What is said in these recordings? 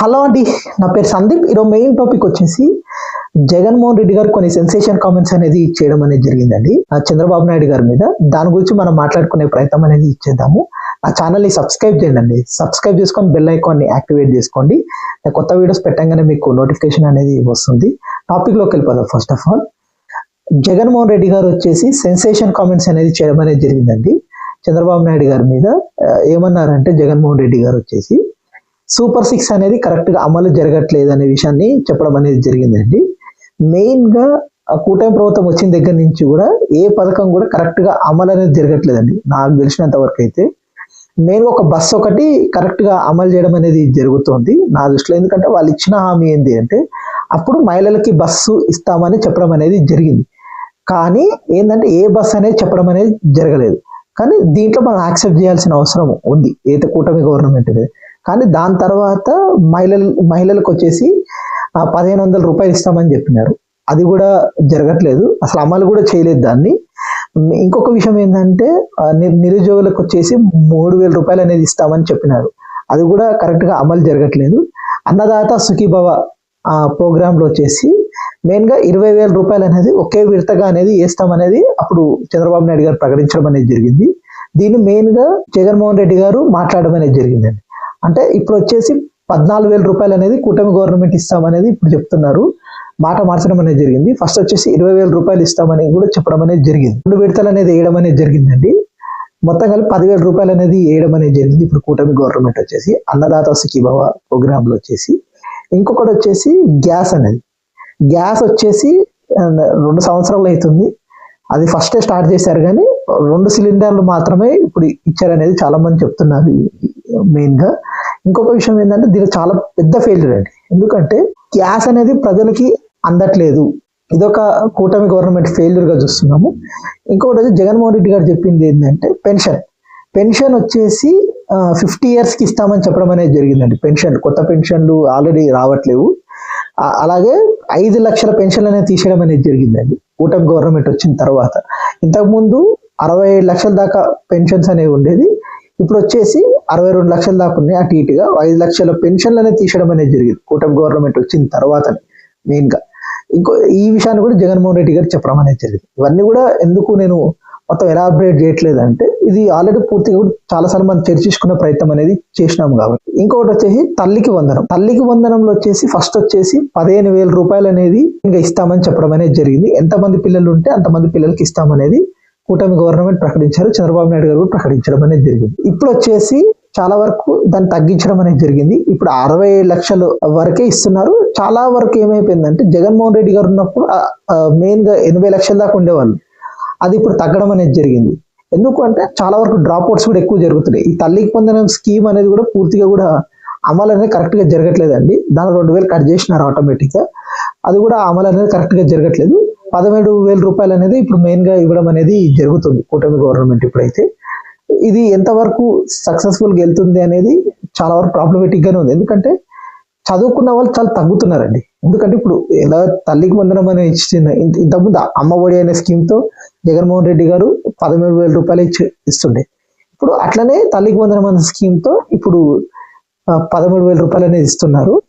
Hello అండి నా పేరు సందీప్. ఈరోజు మెయిన్ టాపిక్ వచ్చేసి జగన్మోహన్ రెడ్డి గారు కొన్ని సెన్సేషన్ కామెంట్స్ అనేది చేయడం అనేది జరిగిందండి. ఆ చంద్రబాబు నాయుడు గారి మీద. దాని గురించి మనం మాట్లాడుకునే ప్రయత్నం అనేది ఇచ్చేద్దాము. ఆ ఛానల్ని సబ్స్క్రైబ్ చేయండి. సబ్స్క్రైబ్ చేసుకొని బెల్ ఐకాన్ని యాక్టివేట్ చేసుకోండి. కొత్త వీడియోస్ పెట్టంగానే మీకు నోటిఫికేషన్ అనేది వస్తుంది. టాపిక్లోకి వెళ్ళిపోదాం first of all Jaganmohan Reddy garu వచ్చేసి సెన్సేషన్ కామెంట్స్ అనేది చేయడం అనేది జరిగిందండి. చంద్రబాబు నాయుడు గారి మీద ఏమన్నారంటే జగన్మోహన్ రెడ్డి గారు వచ్చేసి సూపర్ సిక్స్ అనేది కరెక్ట్గా అమలు జరగట్లేదు అనే విషయాన్ని చెప్పడం అనేది జరిగిందండి. మెయిన్గా ఆ కూటమి ప్రభుత్వం వచ్చిన దగ్గర నుంచి కూడా ఏ పథకం కూడా కరెక్ట్గా అమలు అనేది జరగట్లేదండి. నాకు తెలిసినంత వరకు అయితే. మెయిన్ ఒక బస్సు ఒకటి కరెక్ట్గా అమలు చేయడం అనేది జరుగుతుంది. నా దృష్టిలో ఎందుకంటే వాళ్ళు ఇచ్చిన హామీ ఏంటి అంటే అప్పుడు మహిళలకి బస్సు ఇస్తామని చెప్పడం అనేది జరిగింది. కానీ ఏంటంటే ఏ బస్సు అనేది చెప్పడం అనేది జరగలేదు. కానీ దీంట్లో మనం యాక్సెప్ట్ చేయాల్సిన అవసరం ఉంది. ఏదో కూటమి గవర్నమెంట్ అనేది. కానీ దాని తర్వాత మహిళలు మహిళలకు వచ్చేసి పదిహేను వందల రూపాయలు ఇస్తామని చెప్పినారు. అది కూడా జరగట్లేదు. అసలు అమలు కూడా చేయలేదు దాన్ని. ఇంకొక విషయం ఏంటంటే ని- నిరుద్యోగులకు వచ్చేసి మూడు వేల రూపాయలు అనేది ఇస్తామని చెప్పినారు. అది కూడా కరెక్ట్గా అమలు జరగట్లేదు. అన్నదాత సుఖీభవ ప్రోగ్రాంలో వచ్చేసి మెయిన్గా ఇరవై వేల రూపాయలు అనేది ఒకే విడతగా అనేది వేస్తామనేది అప్పుడు చంద్రబాబు నాయుడు గారు ప్రకటించడం అనేది జరిగింది. దీన్ని మెయిన్గా జగన్మోహన్ రెడ్డి గారు మాట్లాడడం అనేది జరిగిందండి. అంటే ఇప్పుడు వచ్చేసి పద్నాలుగు వేల రూపాయలు అనేది కూటమి గవర్నమెంట్ ఇస్తామనేది ఇప్పుడు చెప్తున్నారు. మాట మార్చడం అనేది జరిగింది. ఫస్ట్ వచ్చేసి ఇరవై వేల రూపాయలు ఇస్తామని కూడా చెప్పడం అనేది జరిగింది. రెండు విడతలు అనేది వేయడం అనేది జరిగిందండి. మొత్తం కలిపి పదివేల రూపాయలు అనేది వేయడం అనేది జరిగింది ఇప్పుడు కూటమి గవర్నమెంట్ వచ్చేసి. అన్నదాత సుఖీభవ ప్రోగ్రాంలో వచ్చేసి. ఇంకొకటి వచ్చేసి గ్యాస్ అనేది. గ్యాస్ వచ్చేసి రెండు సంవత్సరాలు అవుతుంది. అది ఫస్టే స్టార్ట్ చేశారు కానీ రెండు సిలిండర్లు మాత్రమే ఇప్పుడు ఇచ్చారనేది చాలా మంది చెప్తున్నారు. మెయిన్గా ఇంకొక విషయం ఏంటంటే దీనికి చాలా పెద్ద ఫెయిల్యూర్ అండి. ఎందుకంటే గ్యాస్ అనేది ప్రజలకి అందట్లేదు. ఇదొక కూటమి గవర్నమెంట్ ఫెయిల్యూర్గా చూస్తున్నాము. ఇంకొకటి వచ్చి జగన్మోహన్ రెడ్డి గారు చెప్పింది ఏంటంటే పెన్షన్ పెన్షన్ వచ్చేసి ఫిఫ్టీ ఇయర్స్కి ఇస్తామని చెప్పడం అనేది జరిగిందండి. పెన్షన్ కొత్త పెన్షన్లు ఆల్రెడీ రావట్లేవు. అలాగే ఐదు లక్షల పెన్షన్లు అనేది తీసేయడం అనేది జరిగిందండి. కూటమి గవర్నమెంట్ వచ్చిన తర్వాత. ఇంతకుముందు అరవై ఏడు లక్షల దాకా పెన్షన్స్ అనేవి ఉండేది. ఇప్పుడు వచ్చేసి అరవై రెండు లక్షల దాకా ఉన్నాయి. అటు ఇటుగా ఐదు లక్షల పెన్షన్లు అనేది అనేది జరిగింది. కూటమి గవర్నమెంట్ వచ్చిన తర్వాత మెయిన్గా. ఇంకో ఈ విషయాన్ని కూడా జగన్మోహన్ రెడ్డి గారు చెప్పడం అనేది జరిగింది. ఇవన్నీ కూడా ఎందుకు నేను మొత్తం ఎలాబరేట్ చేయట్లేదు అంటే ఇది ఆల్రెడీ పూర్తిగా కూడా చాలా సార్లు మనం చర్చించుకునే ప్రయత్నం అనేది చేసినాం కాబట్టి. ఇంకొకటి వచ్చేసి తల్లికి వందనం. తల్లికి వందనంలో వచ్చేసి ఫస్ట్ వచ్చేసి పదిహేను వేల రూపాయలు అనేది ఇంకా ఇస్తామని చెప్పడం అనేది జరిగింది. ఎంతమంది పిల్లలు ఉంటే అంతమంది పిల్లలకి ఇస్తామనేది కూటమి గవర్నమెంట్ ప్రకటించారు చంద్రబాబు నాయుడు గారు కూడా ప్రకటించడం అనేది జరిగింది. ఇప్పుడు వచ్చేసి చాలా వరకు దాన్ని తగ్గించడం అనేది జరిగింది. ఇప్పుడు అరవై లక్షలు వరకే ఇస్తున్నారు. చాలా వరకు ఏమైపోయిందంటే జగన్మోహన్ రెడ్డి గారు ఉన్నప్పుడు మెయిన్గా ఎనభై లక్షల దాకా ఉండేవాళ్ళు. అది ఇప్పుడు తగ్గడం అనేది జరిగింది. ఎందుకు అంటే చాలా వరకు డ్రాప్ అవుట్స్ కూడా ఎక్కువ జరుగుతున్నాయి. ఈ తల్లికి పొందిన స్కీమ్ అనేది కూడా పూర్తిగా కూడా అమలు అనేది కరెక్ట్గా జరగట్లేదండి. దాని రెండు వేలు కట్ చేసినారు ఆటోమేటిక్గా అది కూడా అమలు అనేది కరెక్ట్గా జరగట్లేదు. పదమూడు వేల రూపాయలు అనేది ఇప్పుడు మెయిన్గా ఇవ్వడం అనేది జరుగుతుంది కూటమి గవర్నమెంట్ ఇప్పుడైతే. ఇది ఎంతవరకు సక్సెస్ఫుల్గా వెళ్తుంది అనేది చాలా వరకు ప్రాబ్లమేటిక్గానే ఉంది. ఎందుకంటే చదువుకున్న వాళ్ళు చాలా తగ్గుతున్నారండి. ఎందుకంటే ఇప్పుడు ఎలా తల్లికి వందనం అనే ఇచ్చిన ఇంత- ఇంతకుముందు అమ్మ ఒడి అనే స్కీమ్తో జగన్మోహన్ రెడ్డి గారు పదమూడు వేల రూపాయలు ఇచ్చి ఇస్తుండే. ఇప్పుడు అట్లనే తల్లికి వందనం అనే స్కీమ్తో ఇప్పుడు పదమూడు వేల రూపాయలు అనేది ఇస్తున్నారు.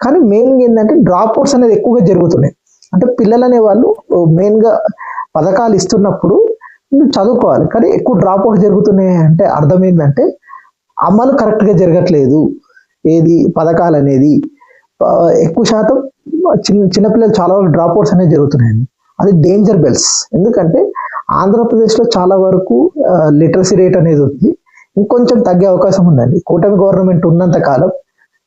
కానీ మెయిన్ ఏంటంటే డ్రాప్ అవుట్స్ అనేది ఎక్కువగా జరుగుతున్నాయి. అంటే పిల్లలు వాళ్ళు మెయిన్గా పథకాలు ఇస్తున్నప్పుడు చదువుకోవాలి. కానీ ఎక్కువ డ్రాప్ అవుట్ జరుగుతున్నాయి అంటే అర్థం ఏంటంటే అమలు కరెక్ట్గా జరగట్లేదు. ఏది? పథకాలు అనేది. ఎక్కువ శాతం చిన్న చిన్నపిల్లలు చాలా వరకు డ్రాప్ అవుట్స్ అనేవి జరుగుతున్నాయండి. అది డేంజర్ బెల్స్. ఎందుకంటే ఆంధ్రప్రదేశ్లో చాలా వరకు లిటరసీ రేట్ అనేది ఉంది. ఇంకొంచెం తగ్గే అవకాశం ఉందండి. కూటమి గవర్నమెంట్ ఉన్నంత కాలం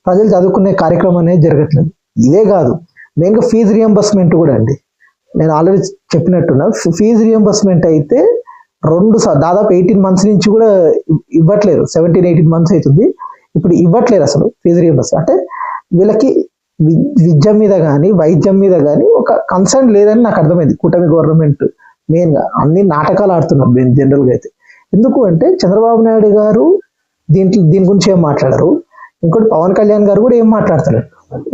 ప్రజలు చదువుకునే కార్యక్రమం అనేది జరగట్లేదు. ఇదే కాదు. మెయిన్గా ఫీజు రియంబర్స్మెంట్ కూడా అండి. నేను ఆల్రెడీ చెప్పినట్టున్నా ఫీజు రియంబర్స్మెంట్ అయితే రెండు దాదాపు ఎయిటీన్ మంత్స్ నుంచి కూడా ఇవ్వట్లేదు. ఇవ్వట్లేరు సెవెంటీన్ ఎయిటీన్ మంత్స్ అవుతుంది. ఇప్పుడు ఇవ్వట్లేరు అసలు ఫీజు రియంబర్స్ అంటే వీళ్ళకి విద్య మీద కానీ వైద్యం మీద కానీ ఒక కన్సర్న్ లేదని నాకు అర్థమైంది. కూటమి గవర్నమెంట్ మెయిన్గా అన్ని నాటకాలు ఆడుతున్నారు మెయిన్ జనరల్గా అయితే. ఎందుకు అంటే చంద్రబాబు నాయుడు గారు దీంట్లో దీని గురించి ఏం మాట్లాడరు? ఇంకోటి పవన్ కళ్యాణ్ గారు కూడా ఏం మాట్లాడతారు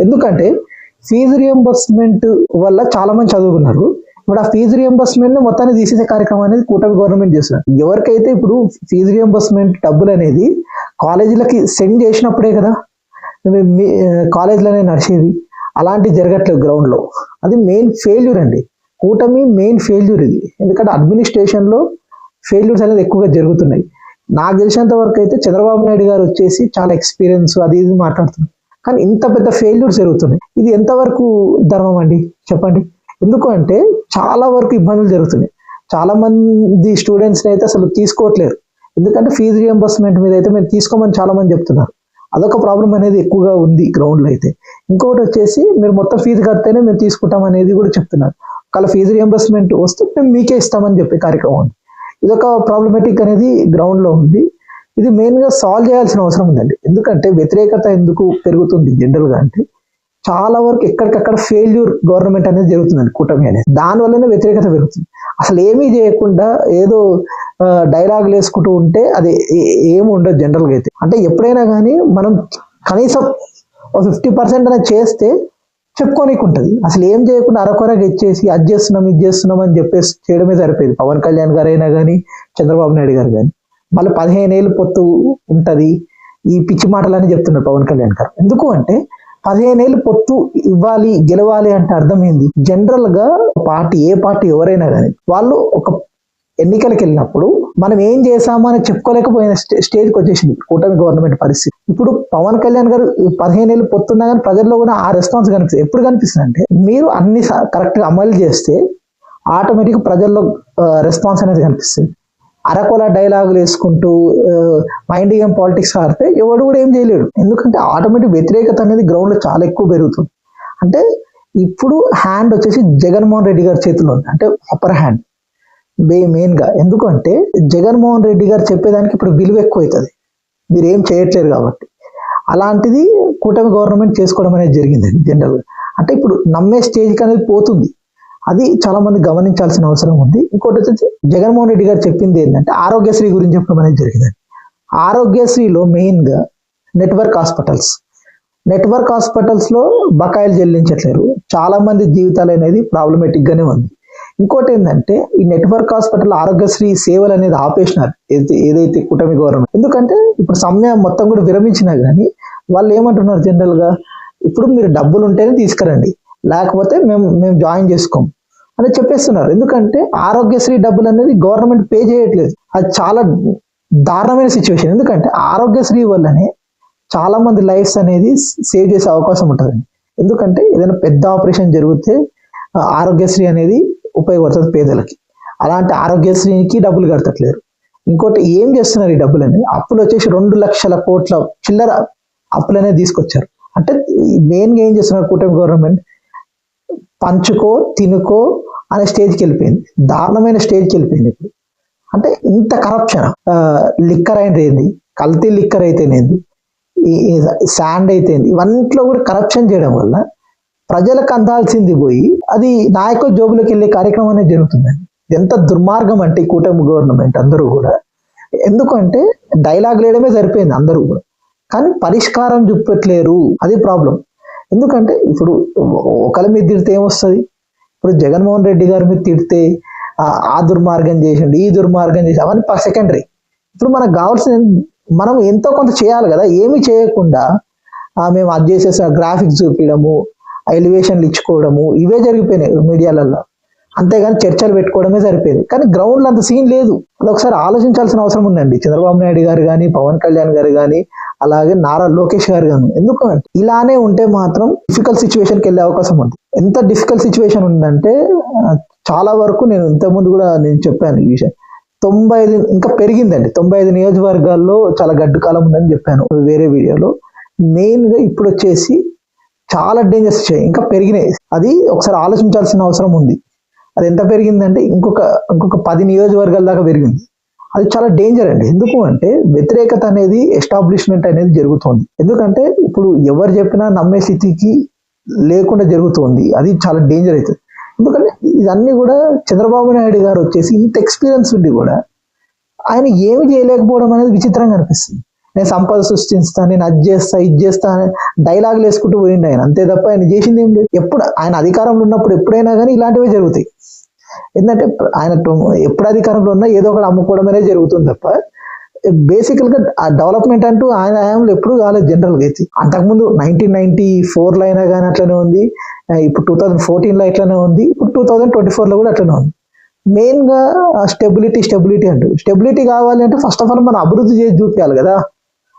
ఎందుకంటే ఫీజు రియంబర్స్మెంట్ వల్ల చాలా మంది చదువుకున్నారు. ఇప్పుడు ఆ ఫీజు రియంబర్స్మెంట్ని మొత్తాన్ని తీసేసే కార్యక్రమం అనేది కూటమి గవర్నమెంట్ చేస్తున్నారు ఎవరికైతే ఇప్పుడు ఫీజు రియంబర్స్మెంట్ డబ్బులు అనేది కాలేజీలకి సెండ్ చేసినప్పుడే కదా కాలేజీలోనే నడిచేది అలాంటి జరగట్లేదు గ్రౌండ్లో. అది మెయిన్ ఫెయిల్యూర్ అండి. కూటమి మెయిన్ ఫెయిల్యూర్ ఇది. ఎందుకంటే అడ్మినిస్ట్రేషన్లో ఫెయిల్యూర్స్ అనేది ఎక్కువగా జరుగుతున్నాయి. నాకు తెలిసినంత వరకు అయితే చంద్రబాబు నాయుడు గారు వచ్చేసి చాలా ఎక్స్పీరియన్స్ అది ఇది మాట్లాడుతున్నారు. కానీ ఇంత పెద్ద ఫెయిల్యూర్ జరుగుతున్నాయి. ఇది ఎంతవరకు ధర్మం అండి? చెప్పండి. ఎందుకు అంటే చాలా వరకు ఇబ్బందులు జరుగుతున్నాయి. చాలా మంది స్టూడెంట్స్ని అయితే అసలు తీసుకోవట్లేరు ఎందుకంటే ఫీజు రియంబర్స్మెంట్ మీద అయితే మేము తీసుకోమని చాలా మంది చెప్తున్నారు. అదొక ప్రాబ్లం అనేది ఎక్కువగా ఉంది గ్రౌండ్లో అయితే. ఇంకొకటి వచ్చేసి మీరు మొత్తం ఫీజు కడితేనే మేము తీసుకుంటాం అనేది కూడా చెప్తున్నారు. ఒకవేళ ఫీజు రియంబర్స్మెంట్ వస్తే మేము మీకే ఇస్తామని చెప్పే కార్యక్రమం ఉంది. ఇదొక ప్రాబ్లమేటిక్ అనేది గ్రౌండ్లో ఉంది. ఇది మెయిన్గా సాల్వ్ చేయాల్సిన అవసరం ఉందండి. ఎందుకంటే వ్యతిరేకత ఎందుకు పెరుగుతుంది జనరల్గా అంటే చాలా వరకు ఎక్కడికక్కడ ఫెయిల్యూర్ గవర్నమెంట్ అనేది జరుగుతుందండి కూటమి అనేది. దానివల్లనే వ్యతిరేకత పెరుగుతుంది. అసలు ఏమీ చేయకుండా ఏదో డైలాగులు వేసుకుంటూ ఉంటే అది ఏమి ఉండదు జనరల్గా అయితే. అంటే ఎప్పుడైనా కానీ మనం కనీసం ఫిఫ్టీ పర్సెంట్ అనేది చేస్తే చెప్పుకోనికి ఉంటుంది అసలు ఏం చేయకుండా అరకొరగా ఇచ్చేసి అది చేస్తున్నాం ఇది చేస్తున్నాం అని చెప్పేసి చేయడమే సరిపోయింది. పవన్ కళ్యాణ్ గారు అయినా కానీ చంద్రబాబు నాయుడు గారు కానీ. మళ్ళీ పదిహేను ఏళ్ళు పొత్తు ఉంటుంది. ఈ పిచ్చి మాటలని చెప్తున్నారు పవన్ కళ్యాణ్ గారు. ఎందుకు అంటే పదిహేను ఏళ్ళు పొత్తు ఇవ్వాలి గెలవాలి అంటే అర్థం ఏంది? జనరల్గా పార్టీ ఏ పార్టీ ఎవరైనా కానీ వాళ్ళు ఒక ఎన్నికలకు వెళ్ళినప్పుడు మనం ఏం చేసామో అని చెప్పుకోలేకపోయిన స్టే- స్టేజ్కి వచ్చేసింది కూటమి గవర్నమెంట్ పరిస్థితి. ఇప్పుడు పవన్ కళ్యాణ్ గారు పదిహేను ఏళ్ళు పొత్తున్నా కానీ ప్రజల్లో కూడా ఆ రెస్పాన్స్ కనిపిస్తుంది. ఎప్పుడు కనిపిస్తుంది అంటే మీరు అన్ని కరెక్ట్గా అమలు చేస్తే ఆటోమేటిక్ ప్రజల్లో రెస్పాన్స్ అనేది కనిపిస్తుంది. అరకొల డైలాగులు వేసుకుంటూ మైండ్ గేమ్ పాలిటిక్స్ ఆడితే ఎవడు కూడా ఏం చేయలేడు. ఎందుకంటే ఆటోమేటిక్ వ్యతిరేకత అనేది గ్రౌండ్లో చాలా ఎక్కువ పెరుగుతుంది. అంటే ఇప్పుడు హ్యాండ్ వచ్చేసి జగన్మోహన్ రెడ్డి గారి చేతిలో ఉంది. అంటే అప్పర్ హ్యాండ్ బే మెయిన్గా ఎందుకంటే జగన్మోహన్ రెడ్డి గారు చెప్పేదానికి ఇప్పుడు విలువ ఎక్కువ అవుతుంది మీరు ఏం చేయట్లేరు కాబట్టి. అలాంటిది కూటమి గవర్నమెంట్ చేసుకోవడం అనేది జరిగింది జనరల్గా. అంటే ఇప్పుడు నమ్మే స్టేజ్కి అనేది పోతుంది. అది చాలా మంది గమనించాల్సిన అవసరం ఉంది. ఇంకోటి వచ్చేసి జగన్మోహన్ రెడ్డి గారు చెప్పింది ఏంటంటే ఆరోగ్యశ్రీ గురించి చెప్పడం అనేది జరిగిందండి ఆరోగ్యశ్రీలో మెయిన్గా నెట్వర్క్ హాస్పిటల్స్. నెట్వర్క్ హాస్పిటల్స్లో బకాయిలు చెల్లించట్లేరు. చాలా మంది జీవితాలు అనేది ప్రాబ్లమేటిక్గానే ఉంది. ఇంకోటి ఏంటంటే ఈ నెట్వర్క్ హాస్పిటల్ ఆరోగ్యశ్రీ సేవలు అనేది ఆపేసినారు. ఏదైతే ఏదైతే కూటమి గవర్నమెంట్. ఎందుకంటే ఇప్పుడు సమయం మొత్తం కూడా విరమించినా కానీ వాళ్ళు ఏమంటున్నారు జనరల్గా? ఇప్పుడు మీరు డబ్బులు ఉంటేనే తీసుకురండి. లేకపోతే మేము మేము జాయిన్ చేసుకోం. అని చెప్పేస్తున్నారు. ఎందుకంటే ఆరోగ్యశ్రీ డబ్బులు అనేది గవర్నమెంట్ పే చేయట్లేదు. అది చాలా దారుణమైన సిచ్యువేషన్ ఎందుకంటే ఆరోగ్యశ్రీ వల్లనే చాలా మంది లైఫ్స్ అనేది సేవ్ చేసే అవకాశం ఉంటుంది ఎందుకంటే ఏదైనా పెద్ద ఆపరేషన్ జరిగితే ఆరోగ్యశ్రీ అనేది ఉపయోగపడుతుంది పేదలకి. అలాంటి ఆరోగ్యశ్రీకి డబ్బులు కడతట్లేరు ఇంకోటి ఏం చేస్తున్నారు ఈ డబ్బులు అనేది? అప్పులు వచ్చేసి రెండు లక్షల కోట్ల చిల్లర అప్పులు అనేది తీసుకొచ్చారు. అంటే మెయిన్గా ఏం చేస్తున్నారు కూటమి గవర్నమెంట్? పంచుకో తినుకో అనే స్టేజ్కి వెళ్ళిపోయింది. దారుణమైన స్టేజ్కి వెళ్ళిపోయింది ఇప్పుడు. అంటే ఇంత కరప్షన్ లిక్కర్ అయితే ఏంది? కల్తీ లిక్కర్ అయితేనేది శాండ్ అయితేంది ఇవన్నిట్లో కూడా కరప్షన్ చేయడం వల్ల ప్రజలకు అందాల్సింది పోయి అది నాయకుల జోబులోకి వెళ్ళే కార్యక్రమం అనేది జరుగుతుందండి ఎంత దుర్మార్గం అంటే ఈ కూటమి గవర్నమెంట్ అందరూ కూడా. ఎందుకంటే డైలాగ్ లేయడమే సరిపోయింది అందరూ కూడా. కానీ పరిష్కారం చూపెట్టలేరు. అది ప్రాబ్లం ఎందుకంటే ఇప్పుడు ఒకరి మీద తిడితే ఏమొస్తుంది? ఇప్పుడు జగన్మోహన్ రెడ్డి గారి మీద తిడితే ఆ- దుర్మార్గం చేసిండు ఈ దుర్మార్గం చేసి అవన్నీ సెకండరీ ఇప్పుడు మనకు కావాల్సిన మనం ఎంతో కొంత చేయాలి కదా ఏమి చేయకుండా ఆ, మేము అది చేసేసా గ్రాఫిక్స్ చూపించడము ఎలివేషన్లు ఇచ్చుకోవడము ఇవే జరిగిపోయినాయి మీడియాలలో అంతేగాని చర్చలు పెట్టుకోవడమే సరిపోయింది. కానీ గ్రౌండ్లో అంత సీన్ లేదు. ఒకసారి ఆలోచించాల్సిన అవసరం ఉందండి. చంద్రబాబు నాయుడు గారు కానీ పవన్ కళ్యాణ్ గారు కానీ అలాగే నారా లోకేష్ గారు కానీ ఎందుకంటే ఇలానే ఉంటే మాత్రం డిఫికల్ట్ సిచ్యువేషన్కి వెళ్ళే అవకాశం ఉంది. ఎంత డిఫికల్ట్ సిచ్యువేషన్ ఉందంటే చాలా వరకు నేను ఇంతకుముందు కూడా నేను చెప్పాను ఈ విషయం. తొంభై ఐదు ఇంకా పెరిగిందండి. తొంభై ఐదు నియోజకవర్గాల్లో చాలా గడ్డు కాలం ఉందని చెప్పాను వేరే వీడియోలో. మెయిన్గా ఇప్పుడు వచ్చేసి చాలా డేంజర్స్ వచ్చాయి. ఇంకా పెరిగినాయి. అది ఒకసారి ఆలోచించాల్సిన అవసరం ఉంది. అది ఎంత పెరిగిందంటే ఇంకొక ఇంకొక పది నియోజకవర్గాల దాకా పెరిగింది. అది చాలా డేంజర్ అండి. ఎందుకు అంటే వ్యతిరేకత అనేది ఎస్టాబ్లిష్మెంట్ అనేది జరుగుతుంది. ఎందుకంటే ఇప్పుడు ఎవరు చెప్పినా నమ్మే స్థితికి లేకుండా జరుగుతుంది. అది చాలా డేంజర్ అవుతుంది. ఎందుకంటే ఇదన్నీ కూడా చంద్రబాబు నాయుడు గారు వచ్చేసి ఇంత ఎక్స్పీరియన్స్ ఉండి కూడా ఆయన ఏమి చేయలేకపోవడం అనేది విచిత్రంగా అనిపిస్తుంది. నేను సంపద సృష్టిస్తాను నేను అది చేస్తా ఇది చేస్తా అని డైలాగులు వేసుకుంటూ పోయిండు ఆయన. అంతే తప్ప ఆయన చేసింది ఏం లేదు. ఎప్పుడు ఆయన అధికారంలో ఉన్నప్పుడు ఎప్పుడైనా కానీ ఇలాంటివే జరుగుతాయి. ఏంటంటే ఆయన ఎప్పుడు అధికారంలో ఉన్నా ఏదో ఒకటి అమ్ముకోవడం అనేది జరుగుతుంది తప్ప బేసికల్గా ఆ డెవలప్మెంట్ అంటూ ఆయన హయాంలో ఎప్పుడు కాలేదు జనరల్గా అయితే. అంతకుముందు నైన్టీన్ నైన్టీ ఫోర్లో అయినా కానీ అట్లనే ఉంది. ఇప్పుడు టూ థౌజండ్ ఫోర్టీన్లో అట్లనే ఉంది. ఇప్పుడు టూ థౌజండ్ ట్వంటీ ఫోర్లో కూడా అట్లనే ఉంది. మెయిన్గా స్టెబిలిటీ స్టెబిలిటీ అంటూ. స్టెబిలిటీ కావాలి అంటే ఫస్ట్ ఆఫ్ ఆల్ మనం అభివృద్ధి చేసి చూపించాలి కదా.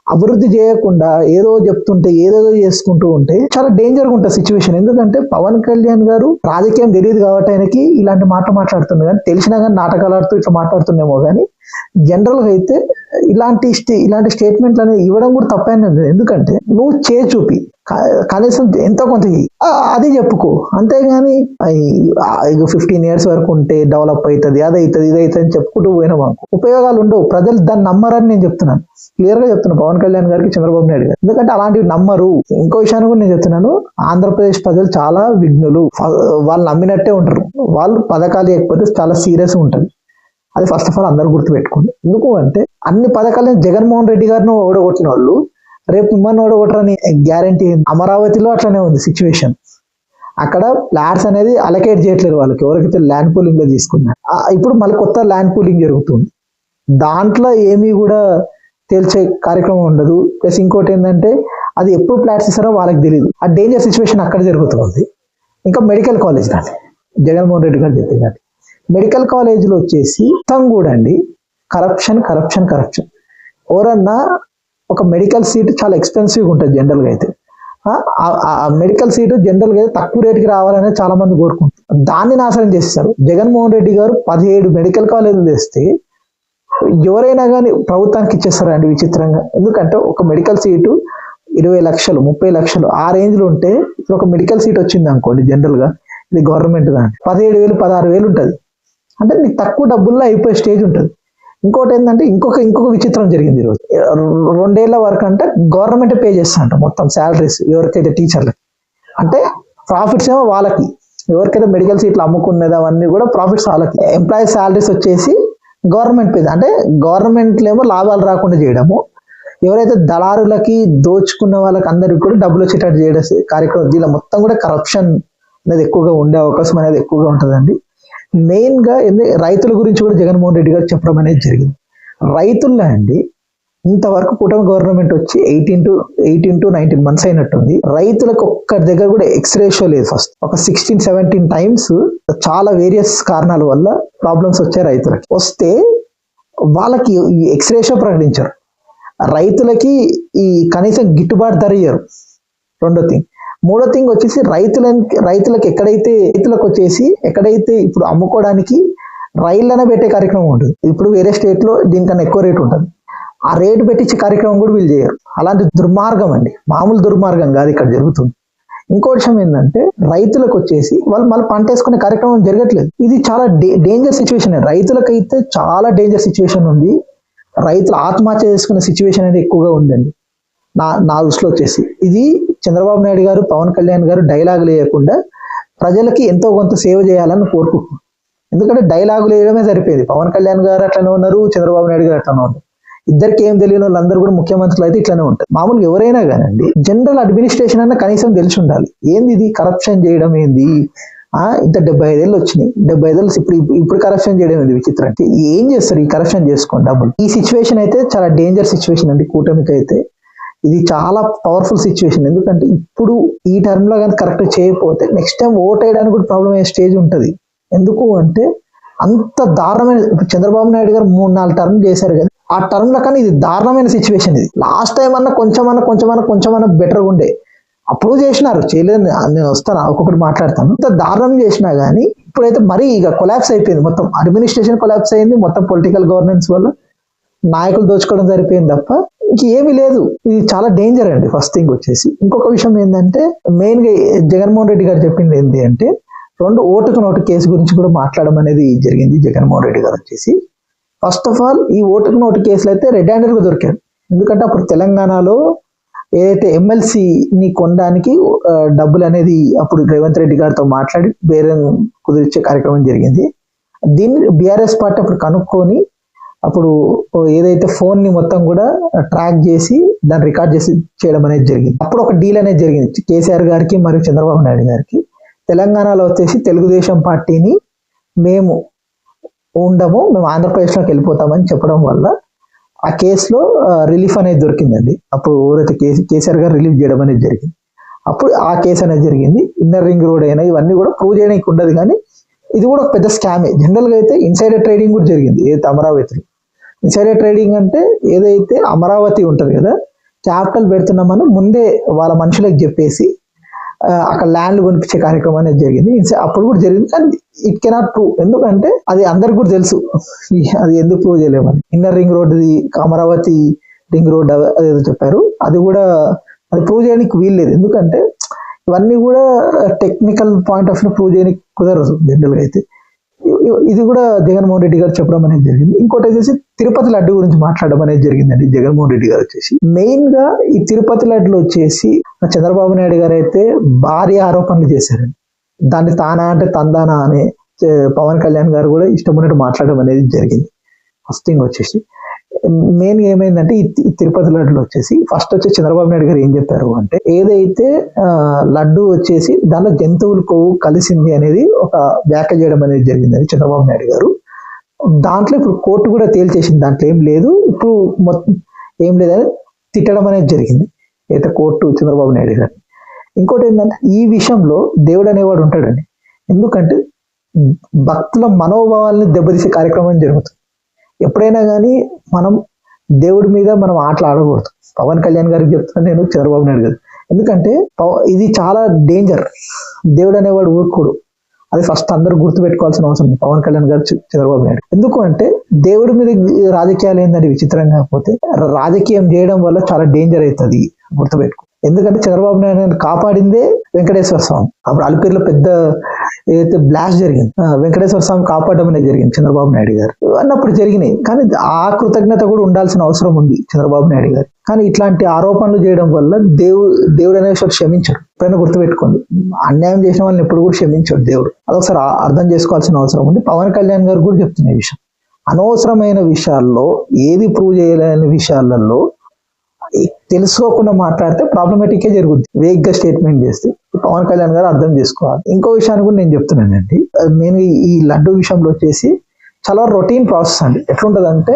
అభివృద్ధి చేయకుండా ఏదో చెప్తుంటే ఏదేదో చేసుకుంటూ ఉంటే చాలా డేంజర్గా ఉంటుంది సిచ్యువేషన్ ఎందుకంటే పవన్ కళ్యాణ్ గారు రాజకీయం తెలియదు కాబట్టి ఆయనకి ఇలాంటి మాట మాట్లాడుతుంది కానీ తెలిసినా కానీ నాటకాలు ఆడుతూ ఇట్లా మాట్లాడుతుండేమో కానీ జనరల్గా అయితే ఇలాంటి స్టే- ఇలాంటి స్టేట్మెంట్లు అనేది ఇవ్వడం కూడా తప్పైనది ఎందుకంటే నువ్వు చే చూపి. కనీసం ఎంతో కొంత అది చెప్పుకో. అంతేగాని ఫిఫ్టీన్ ఇయర్స్ వరకు ఉంటే డెవలప్ అవుతుంది అది అవుతుంది ఇది అవుతుంది అని చెప్పుకుంటూ పోయినా మాకు. ఉపయోగాలు ఉండవు. ప్రజలు దాన్ని నమ్మరని నేను చెప్తున్నాను. క్లియర్గా చెప్తున్నాను పవన్ కళ్యాణ్ గారికి చంద్రబాబు నాయుడు గారు ఎందుకంటే అలాంటివి నమ్మరు. ఇంకో విషయాన్ని కూడా నేను చెప్తున్నాను. ఆంధ్రప్రదేశ్ ప్రజలు చాలా విఘ్నులు. వాళ్ళు నమ్మినట్టే ఉంటారు. వాళ్ళు పథకాలు లేకపోతే చాలా సీరియస్ ఉంటుంది అది ఫస్ట్ ఆఫ్ ఆల్ అందరూ గుర్తుపెట్టుకోండి. ఎందుకు అంటే అన్ని పథకాలను జగన్మోహన్ రెడ్డి గారిని ఓడగొట్టిన వాళ్ళు రేపు మిమ్మల్ని ఓడగొట్టరని గ్యారంటీ అమరావతిలో అట్లనే ఉంది సిచ్యువేషన్ అక్కడ ప్లాట్స్ అనేది అలకేట్ చేయట్లేదు వాళ్ళకి. ఎవరికైతే ల్యాండ్ పూలింగ్లో తీసుకున్నారు ఇప్పుడు మళ్ళీ కొత్త ల్యాండ్ పూలింగ్ జరుగుతుంది. దాంట్లో ఏమీ కూడా తేల్చే కార్యక్రమం ఉండదు. ప్లస్ ఇంకోటి ఏంటంటే అది ఎప్పుడు ప్లాట్స్ ఇస్తారో వాళ్ళకి తెలియదు ఆ డేంజర్ సిచ్యువేషన్ అక్కడ జరుగుతుంది. ఇంకా మెడికల్ కాలేజ్ దాన్ని జగన్మోహన్ రెడ్డి గారు చెప్పిందండి మెడికల్ కాలేజీలో వచ్చేసి మొత్తం కూడా అండి కరప్షన్ కరప్షన్ కరప్షన్ ఎవరన్నా ఒక మెడికల్ సీట్ చాలా ఎక్స్పెన్సివ్గా ఉంటుంది జనరల్గా అయితే. ఆ మెడికల్ సీటు జనరల్గా అయితే తక్కువ రేటుకి రావాలని చాలా మంది కోరుకుంటారు దాన్ని నాశనం చేస్తారు జగన్మోహన్ రెడ్డి గారు పదిహేడు మెడికల్ కాలేజీలు తెస్తే ఎవరైనా కానీ ప్రభుత్వానికి ఇచ్చేస్తారండి విచిత్రంగా. ఎందుకంటే ఒక మెడికల్ సీటు ఇరవై లక్షలు ముప్పై లక్షలు ఆ రేంజ్లో ఉంటే ఇప్పుడు ఒక మెడికల్ సీట్ వచ్చింది అనుకోండి జనరల్గా ఇది గవర్నమెంట్ దాంట్లో. పదిహేడు వేలు పదహారు వేలు ఉంటుంది. అంటే నీకు తక్కువ డబ్బుల్లో అయిపోయే స్టేజ్ ఉంటుంది. ఇంకోటి ఏంటంటే ఇంకొక ఇంకొక విచిత్రం జరిగింది ఈరోజు. రెండేళ్ళ వరకు అంటే గవర్నమెంట్ పే చేస్తా అంట మొత్తం శాలరీస్ ఎవరికైతే టీచర్లకి అంటే ప్రాఫిట్స్ ఏమో వాళ్ళకి. ఎవరికైతే మెడికల్ సీట్లు అమ్ముకునేది అవన్నీ కూడా ప్రాఫిట్స్ వాళ్ళకి. ఎంప్లాయీ శాలరీస్ వచ్చేసి గవర్నమెంట్ పే అంటే గవర్నమెంట్లో ఏమో లాభాలు రాకుండా చేయడము. ఎవరైతే దళారులకి దోచుకున్న వాళ్ళకి అందరికి కూడా డబ్బులు వచ్చేటట్టు చేయడం కార్యక్రమం దీనిలో మొత్తం కూడా కరప్షన్ అనేది ఎక్కువగా ఉండే అవకాశం అనేది ఎక్కువగా ఉంటుందండి. మెయిన్గా రైతుల గురించి కూడా జగన్మోహన్ రెడ్డి గారు చెప్పడం అనేది జరిగింది. రైతుల్లో అండి ఇంతవరకు కూటమి గవర్నమెంట్ వచ్చి eighteen to eighteen to nineteen months అయినట్టుంది. రైతులకు ఒక్క దగ్గర కూడా ఎక్స్ రేషియో లేదు ఫస్ట్ ఒక సిక్స్టీన్ సెవెంటీన్ టైమ్స్ చాలా వేరియస్ కారణాల వల్ల ప్రాబ్లమ్స్ వచ్చాయి రైతులకి. వస్తే వాళ్ళకి ఈ ఎక్స్ ప్రకటించారు. రైతులకి ఈ కనీసం గిట్టుబాటు ధర ఇయ్యరు. రెండో థింగ్ మూడో థింగ్ వచ్చేసి రైతులకి రైతులకు ఎక్కడైతే రైతులకు వచ్చేసి ఎక్కడైతే ఇప్పుడు అమ్ముకోవడానికి రైళ్ళన పెట్టే కార్యక్రమం ఉంటుంది. ఇప్పుడు వేరే స్టేట్లో దీనికన్నా ఎక్కువ రేటు ఉంటుంది. ఆ రేటు పెట్టించే కార్యక్రమం కూడా వీళ్ళు చేయరు. అలాంటి దుర్మార్గం అండి. మామూలు దుర్మార్గం కాదు ఇక్కడ జరుగుతుంది. ఇంకో విషయం ఏంటంటే రైతులకు వచ్చేసి వాళ్ళు మళ్ళీ పంట వేసుకునే కార్యక్రమం జరగట్లేదు. ఇది చాలా డేంజర్ సిచ్యువేషన్ రైతులకైతే చాలా డేంజర్ సిచ్యువేషన్ ఉంది. రైతులు ఆత్మహత్య చేసుకునే సిచ్యువేషన్ అనేది ఎక్కువగా ఉందండి. నా నా దృష్టిలో వచ్చేసి. ఇది చంద్రబాబు నాయుడు గారు పవన్ కళ్యాణ్ గారు డైలాగులు వేయకుండా ప్రజలకి ఎంతో కొంత సేవ చేయాలని కోరుకుంటున్నాను ఎందుకంటే డైలాగులు వేయడమే సరిపోయింది. పవన్ కళ్యాణ్ గారు అట్లనే ఉన్నారు చంద్రబాబు నాయుడు గారు అట్లనే ఉన్నారు. ఇద్దరికి ఏం తెలియని వాళ్ళందరూ కూడా ముఖ్యమంత్రులు అయితే ఇట్లానే ఉంటారు. మామూలుగా ఎవరైనా కానండి జనరల్ అడ్మినిస్ట్రేషన్ అన్న కనీసం తెలిసి ఉండాలి. ఏంది ఇది? కరప్షన్ చేయడం ఏంది? ఆ ఇంత డెబ్బై ఐదేళ్ళు వచ్చినాయి. డెబ్బై ఐదేళ్ళు ఇప్పుడు ఇప్పుడు కరప్షన్ చేయడం ఏంది? విచిత్రం. ఏం చేస్తారు? ఈ కరప్షన్ చేసుకోండి డబ్బులు. ఈ సిచ్యువేషన్ అయితే చాలా డేంజర్ సిచ్యువేషన్ అండి. కూటమికి అయితే ఇది చాలా పవర్ఫుల్ సిచ్యువేషన్ ఎందుకంటే ఇప్పుడు ఈ టర్మ్లో కానీ కరెక్ట్ చేయకపోతే నెక్స్ట్ టైం ఓట్ వేయడానికి కూడా ప్రాబ్లం అయ్యే స్టేజ్ ఉంటుంది. ఎందుకు అంటే అంత దారుణమైన ఇప్పుడు చంద్రబాబు నాయుడు గారు మూడు నాలుగు టర్మ్ చేశారు కదా ఆ టర్మ్లో కానీ ఇది దారుణమైన సిచ్యువేషన్ ఇది. లాస్ట్ టైం అన్న కొంచెం అన్న కొంచెం అన్న కొంచెం అన్న బెటర్ ఉండే. అప్పుడు చేసినారు చేయలేదు నేను వస్తాను ఒక్కొక్కటి మాట్లాడతాను. ఇంత దారుణం చేసినా కానీ ఇప్పుడైతే మరీ ఇక కొలాప్స్ అయిపోయింది. మొత్తం అడ్మినిస్ట్రేషన్ కొలాప్స్ అయింది మొత్తం పొలిటికల్ గవర్నెన్స్ వల్ల నాయకులు దోచుకోవడం సరిపోయింది తప్ప ఇంకేమీ లేదు. ఇది చాలా డేంజర్ అండి ఫస్ట్ థింగ్ వచ్చేసి. ఇంకొక విషయం ఏంటంటే మెయిన్గా జగన్మోహన్ రెడ్డి గారు చెప్పింది ఏంటి అంటే రెండు ఓటుకు నోటు కేసు గురించి కూడా మాట్లాడడం అనేది జరిగింది జగన్మోహన్ రెడ్డి గారు వచ్చేసి. ఫస్ట్ ఆఫ్ ఆల్ ఈ ఓటుకు నోటు కేసులు అయితే రెడ్ హ్యాండెడ్గా ఎందుకంటే అప్పుడు తెలంగాణలో ఏదైతే ఎమ్మెల్సీని కొనడానికి డబ్బులు అనేది అప్పుడు రేవంత్ రెడ్డి గారితో మాట్లాడి బేరం కుదిరించే కార్యక్రమం జరిగింది. దీన్ని బీఆర్ఎస్ పార్టీ అప్పుడు కనుక్కొని అప్పుడు ఏదైతే ఫోన్ని మొత్తం కూడా ట్రాక్ చేసి దాన్ని రికార్డ్ చేసి చేయడం అనేది జరిగింది. అప్పుడు ఒక డీల్ అనేది జరిగింది. కేసీఆర్ గారికి మరియు చంద్రబాబు నాయుడు గారికి. తెలంగాణలో వచ్చేసి తెలుగుదేశం పార్టీని మేము ఉండము మేము ఆంధ్రప్రదేశ్లోకి వెళ్ళిపోతామని చెప్పడం వల్ల ఆ కేసులో రిలీఫ్ అనేది దొరికిందండి. అప్పుడు ఎవరైతే కేసీ కేసీఆర్ గారు రిలీఫ్ చేయడం అనేది జరిగింది. అప్పుడు ఆ కేసు అనేది జరిగింది. ఇన్నర్ రింగ్ రోడ్ అయినా ఇవన్నీ కూడా ప్రూవ్ చేయడానికి ఉండదు కానీ ఇది కూడా ఒక పెద్ద స్కామే. జనరల్గా అయితే ఇన్సైడర్ ట్రేడింగ్ కూడా జరిగింది. ఏదైతే అమరావతిలో ఇన్సైడర్ ట్రేడింగ్ అంటే ఏదైతే అమరావతి ఉంటుంది కదా క్యాపిటల్ పెడుతున్నామని ముందే వాళ్ళ మనుషులకు చెప్పేసి అక్కడ ల్యాండ్ కొనిపించే కార్యక్రమం అనేది జరిగింది. అప్పుడు కూడా జరిగింది. కానీ ఇట్ కెనాట్ ప్రూవ్ ఎందుకంటే అది అందరికి కూడా తెలుసు. అది ఎందుకు ప్రూవ్ చేయలేమని ఇన్నర్ రింగ్ రోడ్ది అమరావతి రింగ్ రోడ్ అదేదో చెప్పారు. అది కూడా అది ప్రూవ్ చేయడానికి వీల్లేదు ఎందుకంటే ఇవన్నీ కూడా technical point of view prove చేయడానికి కుదరదు జనరల్గా అయితే. ఇది కూడా జగన్మోహన్ రెడ్డి గారు చెప్పడం అనేది జరిగింది. ఇంకోటి వచ్చేసి తిరుపతి లడ్డు గురించి మాట్లాడడం అనేది జరిగిందండి జగన్మోహన్ రెడ్డి గారు వచ్చేసి. మెయిన్గా ఈ తిరుపతి లడ్డులో వచ్చేసి చంద్రబాబు నాయుడు గారు అయితే భారీ ఆరోపణలు చేశారండి. దాన్ని తానా అంటే తందానా అని పవన్ కళ్యాణ్ గారు కూడా ఇష్టం ఉన్నట్టు మాట్లాడడం అనేది జరిగింది. ఫస్ట్ థింగ్ వచ్చేసి. మెయిన్ ఏమైందంటే ఈ తిరుపతి లడ్డులో వచ్చేసి ఫస్ట్ వచ్చి చంద్రబాబు నాయుడు గారు ఏం చెప్పారు అంటే ఏదైతే లడ్డు వచ్చేసి దాంట్లో జంతువుల కొవ్వు కలిసింది అనేది ఒక వ్యాఖ్య చేయడం అనేది జరిగిందని చంద్రబాబు నాయుడు గారు దాంట్లో ఇప్పుడు కోర్టు కూడా తేల్చేసింది దాంట్లో ఏం లేదు ఇప్పుడు మొత్తం ఏం లేదని తిట్టడం అనేది జరిగింది అయితే కోర్టు చంద్రబాబు నాయుడు గారు. ఇంకోటి ఏంటంటే ఈ విషయంలో దేవుడు అనేవాడు ఉంటాడండి ఎందుకంటే భక్తుల మనోభావాల్ని దెబ్బతీసే కార్యక్రమం జరుగుతుంది. ఎప్పుడైనా కానీ మనం దేవుడి మీద మనం ఆటలు ఆడకూడదు. పవన్ కళ్యాణ్ గారికి చెప్తున్నా నేను చంద్రబాబు నాయుడు గారు ఎందుకంటే పవ- ఇది చాలా డేంజర్. దేవుడు అనేవాడు ఊరుకోడు. అది ఫస్ట్ అందరూ గుర్తు పెట్టుకోవాల్సిన అవసరం ఉంది పవన్ కళ్యాణ్ గారు చంద్రబాబు నాయుడు ఎందుకు అంటే దేవుడి మీద రాజకీయాలు ఏంటంటే విచిత్రం కాకపోతే రాజకీయం చేయడం వల్ల చాలా డేంజర్ అవుతుంది. గుర్తుపెట్టుకో. ఎందుకంటే చంద్రబాబు నాయుడు కాపాడిందే వెంకటేశ్వర స్వామి. అప్పుడు అలిపిరిలో పెద్ద ఏదైతే బ్లాస్ట్ జరిగింది ఆ, వెంకటేశ్వర స్వామి కాపాడడం అనేది జరిగింది చంద్రబాబు నాయుడు గారు. అన్నప్పుడు జరిగినాయి. కానీ ఆ కృతజ్ఞత కూడా ఉండాల్సిన అవసరం ఉంది చంద్రబాబు నాయుడు గారు. కానీ ఇట్లాంటి ఆరోపణలు చేయడం వల్ల దేవుడు దేవుడు అనేసి క్షమించడు. ఎప్పుడైనా గుర్తుపెట్టుకోండి. అన్యాయం చేసిన వాళ్ళని ఎప్పుడు కూడా క్షమించడు దేవుడు. అదొకసారి అర్థం చేసుకోవాల్సిన అవసరం ఉంది. పవన్ కళ్యాణ్ గారు కూడా చెప్తున్న విషయం. అనవసరమైన విషయాల్లో ఏది ప్రూవ్ చేయలేని విషయాలలో తెలుసుకోకుండా మాట్లాడితే ప్రాబ్లమేటికే జరుగుద్ది. వేగ్గా స్టేట్మెంట్ చేస్తే పవన్ కళ్యాణ్ గారు అర్థం చేసుకోవాలి. ఇంకో విషయాన్ని కూడా నేను చెప్తున్నానండి. నేను ఈ లడ్డు విషయంలో వచ్చేసి చాలా రొటీన్ ప్రాసెస్ అండి. ఎట్లుంటుందంటే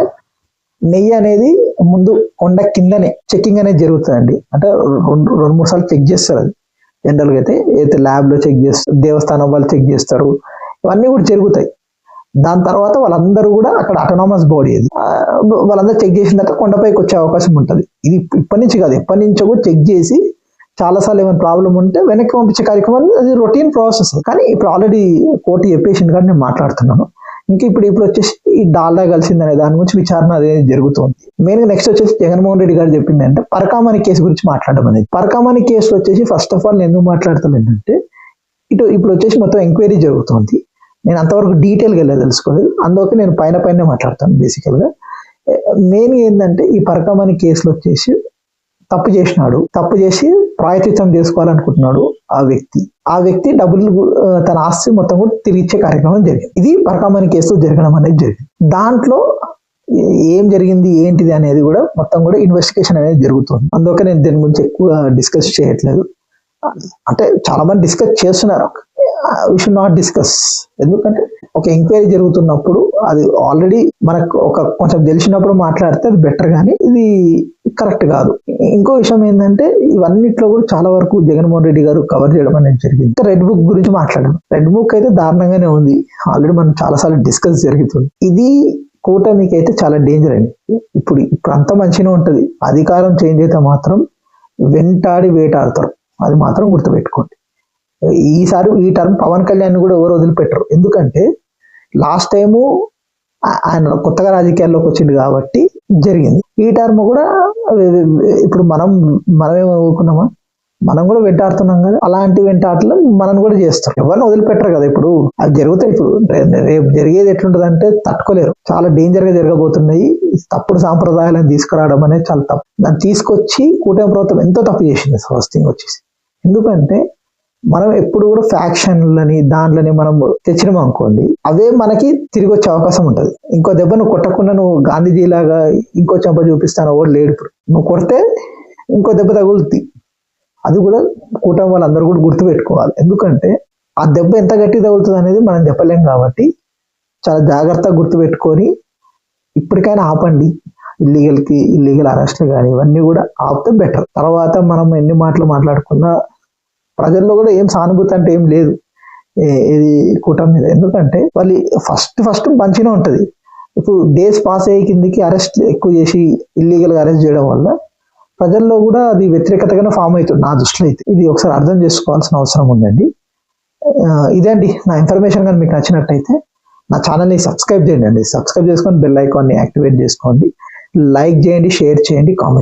నెయ్యి అనేది ముందు కొండ కిందనే చెకింగ్ అనేది జరుగుతుందండి. అంటే రెండు రెండు మూడు సార్లు చెక్ చేస్తారు అది. జనరల్గా అయితే అయితే ల్యాబ్లో చెక్ చేస్తారు దేవస్థానం వాళ్ళు చెక్ చేస్తారు ఇవన్నీ కూడా జరుగుతాయి. దాని తర్వాత వాళ్ళందరూ కూడా అక్కడ అటోనామస్ బాడీ అది. వాళ్ళందరూ చెక్ చేసిన తర్వాత కొండపైకి వచ్చే అవకాశం ఉంటుంది. ఇది ఇప్పటి నుంచి కాదు ఎప్పటి నుంచో కూడా చెక్ చేసి చాలాసార్లు ఏమైనా ప్రాబ్లం ఉంటే వెనక్కి పంపించే కార్యక్రమం అది రొటీన్ ప్రాసెస్ కానీ ఇప్పుడు ఆల్రెడీ కోర్టు చెప్పేసింది కానీ నేను మాట్లాడుతున్నాను. ఇంకా ఇప్పుడు ఇప్పుడు వచ్చేసి ఈ డాల్డా కలిసింది అనే దాని గురించి విచారణ అనేది జరుగుతుంది. మెయిన్గా నెక్స్ట్ వచ్చేసి జగన్మోహన్ రెడ్డి గారు చెప్పింది అంటే పరకామణి కేసు గురించి మాట్లాడడం అనేది. పరకామణి కేసులో వచ్చేసి ఫస్ట్ ఆఫ్ ఆల్ నేను ఎందుకు ఏంటంటే ఇటు ఇప్పుడు వచ్చేసి మొత్తం ఎంక్వైరీ జరుగుతుంది. నేను అంతవరకు డీటెయిల్గా వెళ్ళి తెలుసుకోలేదు. అందుకే నేను పైన పైన మాట్లాడతాను బేసికల్గా మెయిన్ ఏంటంటే ఈ పరకమని కేసులో వచ్చేసి తప్పు చేసినాడు. తప్పు చేసి ప్రాయచిత్తం చేసుకోవాలనుకుంటున్నాడు ఆ వ్యక్తి. ఆ వ్యక్తి డబ్బులు తన ఆస్తి మొత్తం కూడా తిరిగి ఇచ్చే కార్యక్రమం జరిగింది. ఇది పరకామని కేసులో జరగడం అనేది జరిగింది. దాంట్లో ఏం జరిగింది ఏంటిది అనేది కూడా మొత్తం కూడా ఇన్వెస్టిగేషన్ అనేది జరుగుతుంది. అందుకే నేను దీని గురించి ఎక్కువ డిస్కస్ చేయట్లేదు. అంటే చాలా మంది డిస్కస్ చేస్తున్నారు. వి షుడ్ నాట్ డిస్కస్ ఎందుకంటే ఒక ఎంక్వైరీ జరుగుతున్నప్పుడు అది ఆల్రెడీ మనకు ఒక కొంచెం తెలిసినప్పుడు మాట్లాడితే అది బెటర్ కానీ ఇది కరెక్ట్ కాదు. ఇంకో విషయం ఏంటంటే ఇవన్నిట్లో కూడా చాలా వరకు జగన్మోహన్ రెడ్డి గారు కవర్ చేయడం అనేది జరిగింది. రెడ్ బుక్ గురించి మాట్లాడడం రెడ్ బుక్ అయితే దారుణంగానే ఉంది. ఆల్రెడీ మనం చాలాసార్లు డిస్కస్ జరుగుతుంది. ఇది కూటమికి అయితే చాలా డేంజర్ అండి. ఇప్పుడు ఇప్పుడు అంత మంచిగా ఉంటుంది. అధికారం చేంజ్ అయితే మాత్రం వెంటాడి వేటాడతారు. అది మాత్రం గుర్తుపెట్టుకోండి. ఈసారి ఈ టర్మ్ పవన్ కళ్యాణ్ కూడా ఎవరు వదిలిపెట్టరు. ఎందుకంటే లాస్ట్ టైము ఆయన కొత్తగా రాజకీయాల్లోకి వచ్చింది కాబట్టి జరిగింది. ఈ టర్మ్ కూడా ఇప్పుడు మనం మనమేం ఊరుకున్నామా? మనం కూడా వెంటాడుతున్నాం కదా. అలాంటి వెంటాటలు మనం కూడా చేస్తాం. ఎవరిని వదిలిపెట్టరు కదా ఇప్పుడు. అది జరుగుతాయి ఇప్పుడు. రేపు జరిగేది ఎట్లుంటదంటే తట్టుకోలేరు. చాలా డేంజర్గా జరగబోతున్నాయి. తప్పుడు సాంప్రదాయాలను తీసుకురావడం అనేది చాలా తప్పు. దాన్ని తీసుకొచ్చి కూటమి ప్రభుత్వం ఎంతో తప్పు చేసింది. ఫస్ట్ థింగ్ వచ్చేసి. ఎందుకంటే మనం ఎప్పుడు కూడా ఫ్యాక్షన్లని దాంట్లోని మనం తెచ్చినాం అనుకోండి అవే మనకి తిరిగి వచ్చే అవకాశం ఉంటుంది. ఇంకో దెబ్బ నువ్వు కొట్టకుండా నువ్వు గాంధీజీ లాగా ఇంకో చెంప చూపిస్తాను ఓడి లేడు ఇప్పుడు. నువ్వు కొడితే ఇంకో దెబ్బ తగులుతుంది అది కూడా కూటమి వాళ్ళందరూ కూడా గుర్తు పెట్టుకోవాలి. ఎందుకంటే ఆ దెబ్బ ఎంత గట్టి తగులుతుంది అనేది మనం చెప్పలేం కాబట్టి చాలా జాగ్రత్తగా గుర్తు పెట్టుకొని ఇప్పటికైనా ఆపండి. ఇల్లీగల్కి ఇల్లీగల్ అరెస్ట్లు కానీ ఇవన్నీ కూడా ఆపితే బెటర్ తర్వాత మనం ఎన్ని మాటలు మాట్లాడుకున్నా ప్రజల్లో కూడా ఏం సానుభూతి అంటే ఏం లేదు. ఇది కూటమి మీద. ఎందుకంటే వాళ్ళు ఫస్ట్ ఫస్ట్ మంచిగా ఉంటుంది. ఇప్పుడు డేస్ పాస్ అయ్యే కిందికి అరెస్ట్ ఎక్కువ చేసి ఇల్లీగల్గా అరెస్ట్ చేయడం వల్ల ప్రజల్లో కూడా అది వ్యతిరేకతగానే ఫామ్ అవుతుంది నా దృష్టిలో అయితే. ఇది ఒకసారి అర్థం చేసుకోవాల్సిన అవసరం ఉందండి. ఇదండి నా ఇన్ఫర్మేషన్ కానీ మీకు నచ్చినట్టయితే నా ఛానల్ని సబ్స్క్రైబ్ చేయండి అండి. సబ్స్క్రైబ్ చేసుకొని బెల్ ఐకాన్ని యాక్టివేట్ చేసుకోండి. లైక్ చేయండి షేర్ చేయండి కామెంట్